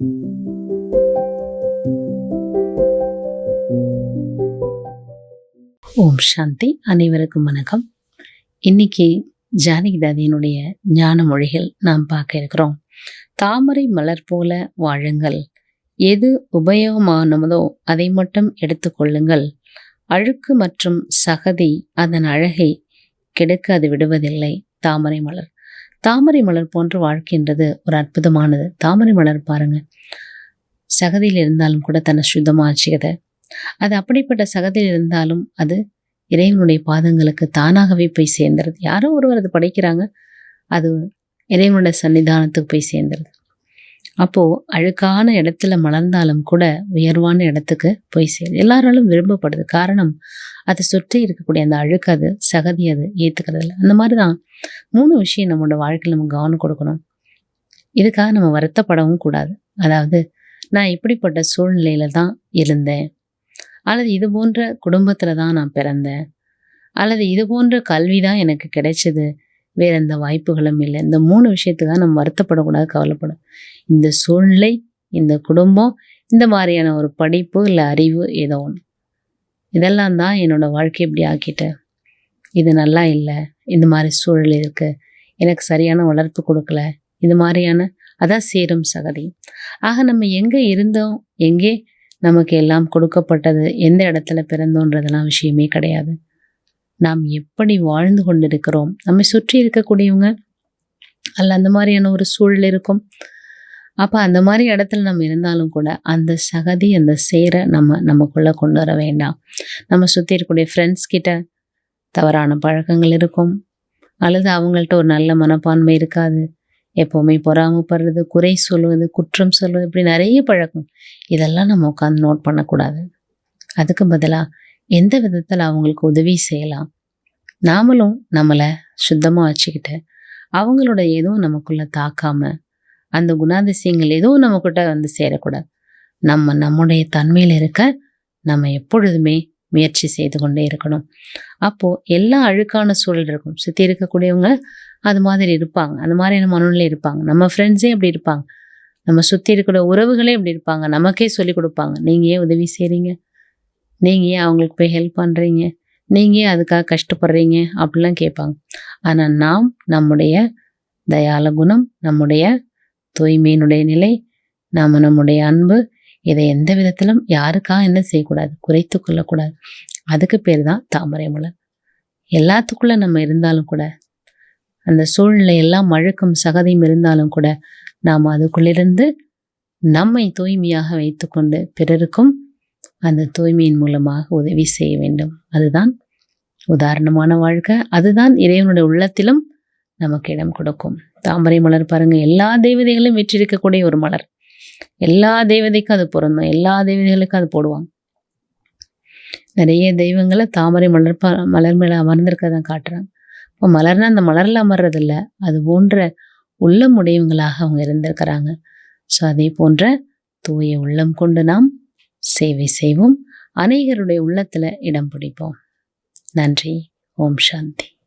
ஓம் சாந்தி. அனைவருக்கும் வணக்கம். இன்னைக்கு ஜானகிதாதியினுடைய ஞான மொழிகள் நாம் பார்க்க இருக்கிறோம். தாமரை மலர் போல வாழுங்கள். எது உபயோகமானதோ அதை மட்டும் எடுத்துக்கொள்ளுங்கள் அழுக்கு மற்றும் சகதி அதன் அழகை கெடுக்க அது விடுவதில்லை தாமரை மலர். தாமரை மலர் போன்ற வாழ்க்கைன்றது ஒரு அற்புதமானது. தாமரை மலர் பாருங்க. சகதியில் இருந்தாலும் கூட தன்னை சுத்தமாக வச்சுக்குது அது அப்படிப்பட்ட சகதியில் இருந்தாலும் அது இறைவனுடைய பாதங்களுக்கு தானாகவே போய் சேர்ந்துருது. யாரோ ஒருவர் அது படைக்கிறாங்க. அது இறைவனுடைய சன்னிதானத்துக்கு போய் சேர்ந்துருது. அப்போது அழுக்கான இடத்துல மலர்ந்தாலும் கூட உயர்வான இடத்துக்கு போய் சேரும் எல்லாராலும் விரும்பப்படுது. காரணம் அதை சுற்றி இருக்கக்கூடிய அந்த அழுக்கு அது சகதி அது ஏற்றுக்கிறது இல்லை. அந்த மாதிரி தான் மூணு விஷயம் நம்மளோட வாழ்க்கையில் நம்ம கவனம் கொடுக்கணும். இதுக்காக நம்ம வருத்தப்படவும் கூடாது. அதாவது நான் இப்படிப்பட்ட சூழ்நிலையில தான் இருந்தேன். அல்லது இது போன்ற குடும்பத்தில் தான் நான் பிறந்தேன். அல்லது இது போன்ற கல்வி தான் எனக்கு கிடைச்சது. வேறு எந்த வாய்ப்புகளும் இல்லை. இந்த மூணு விஷயத்துக்காக நம்ம வருத்தப்படக்கூடாது கவலைப்படும் இந்த சூழ்நிலை இந்த குடும்பம் இந்த மாதிரியான ஒரு படிப்பு இல்லை அறிவு ஏதோ ஒன்று இதெல்லாம் தான் என்னோடய வாழ்க்கை இப்படி ஆக்கிட்டேன் இது நல்லா இல்லை. இந்த மாதிரி சூழல் இருக்குது எனக்கு சரியான வளர்ப்பு கொடுக்கல. இது மாதிரியான அதான் சேரும் சகதி. ஆக நம்ம எங்கே இருந்தோம் எங்கே நமக்கு எல்லாம் கொடுக்கப்பட்டது எந்த இடத்துல பிறந்தோன்றதெல்லாம் விஷயமே கிடையாது. நாம் எப்படி வாழ்ந்து கொண்டிருக்கிறோம்? நம்மை சுற்றி இருக்கக்கூடியவங்க அல்ல அந்த மாதிரியான ஒரு சூழல் இருக்கும். அப்போ அந்த மாதிரி இடத்துல நம்ம இருந்தாலும் கூட அந்த சகதி அந்த சேரை நம்ம நமக்குள்ளே கொண்டு வர வேண்டாம். நம்ம சுற்றி இருக்கக்கூடிய ஃப்ரெண்ட்ஸ் கிட்ட தவறான பழக்கங்கள் இருக்கும். அல்லது அவங்கள்ட்ட ஒரு நல்ல மனப்பான்மை இருக்காது. எப்போவுமே பொறாமப்படுறது குறை சொல்வது குற்றம் சொல்வது இப்படி நிறைய பழக்கம். இதெல்லாம் நம்ம உட்காந்து நோட் பண்ணக்கூடாது. அதுக்கு பதிலாக எந்த விதத்தில் அவங்களுக்கு உதவி செய்யலாம்? நாமளும் நம்மளை சுத்தமாக வச்சுக்கிட்டு அவங்களோட எதுவும் நமக்குள்ளே தாக்காம அந்த குணாதிசயங்கள் எதுவும் நம்மக்கிட்ட வந்து சேரக்கூடாது. நம்ம நம்முடைய தன்மையில் இருக்க நம்ம எப்பொழுதுமே முயற்சி செய்து கொண்டே இருக்கணும். அப்போது எல்லா அழுக்கான சூழல் இருக்கும். சுற்றி இருக்கக்கூடியவங்க அது மாதிரி இருப்பாங்க. அந்த மாதிரியான மனநிலை இருப்பாங்க. நம்ம ஃப்ரெண்ட்ஸே அப்படி இருப்பாங்க. நம்ம சுற்றி இருக்கிற உறவுகளே அப்படி இருப்பாங்க. நமக்கே சொல்லி கொடுப்பாங்க. நீங்கள் ஏன் உதவி செய்கிறீங்க நீங்கள் ஏன் அவங்களுக்கு போய் ஹெல்ப் பண்ணுறீங்க நீங்கள் ஏன் அதுக்காக கஷ்டப்படுறீங்க? அப்படிலாம் கேட்பாங்க. ஆனால் நாம் நம்முடைய தயால குணம் நம்முடைய தூய்மையினுடைய நிலை நாம் நம்முடைய அன்பு இதை எந்த விதத்திலும் யாருக்காக என்ன செய்யக்கூடாது? குறைத்து கொள்ளக்கூடாது. அதுக்கு பேர் தான் தாமரை மலர். எல்லாத்துக்குள்ளே நம்ம இருந்தாலும் கூட அந்த சூழ்நிலை எல்லாம் மழுக்கும் சகதியும் இருந்தாலும் கூட நாம் அதுக்குள்ளிருந்து நம்மை தூய்மையாக வைத்துக்கொண்டு பிறருக்கும் அந்த தூய்மையின் மூலமாக உதவி செய்ய வேண்டும். அதுதான் உதாரணமான வாழ்க்கை. அதுதான் இறைவனுடைய உள்ளத்திலும் நமக்கு இடம் கொடுக்கும். தாமரை மலர் பாருங்க. எல்லா தெய்வதைகளும் வெற்றிருக்கக்கூடிய ஒரு மலர். எல்லா தெய்வதைக்கும் அது பொருந்தும். எல்லா தெய்வதைகளுக்கும் அது போடுவாங்க. நிறைய தெய்வங்களை தாமரை மலர் மலர் மேலே அமர்ந்திருக்கதான் காட்டுறாங்க. இப்போ மலர்னா அந்த மலரில் அமர்றதில்ல. அது போன்ற உள்ளம் உடையவங்களாக அவங்க இருந்திருக்கிறாங்க. ஸோ அதே போன்ற தூய உள்ளம் கொண்டு நாம் சேவை செய்வோம். அநேகருடைய உள்ளத்தில் இடம் பிடிப்போம். நன்றி. ஓம் சாந்தி.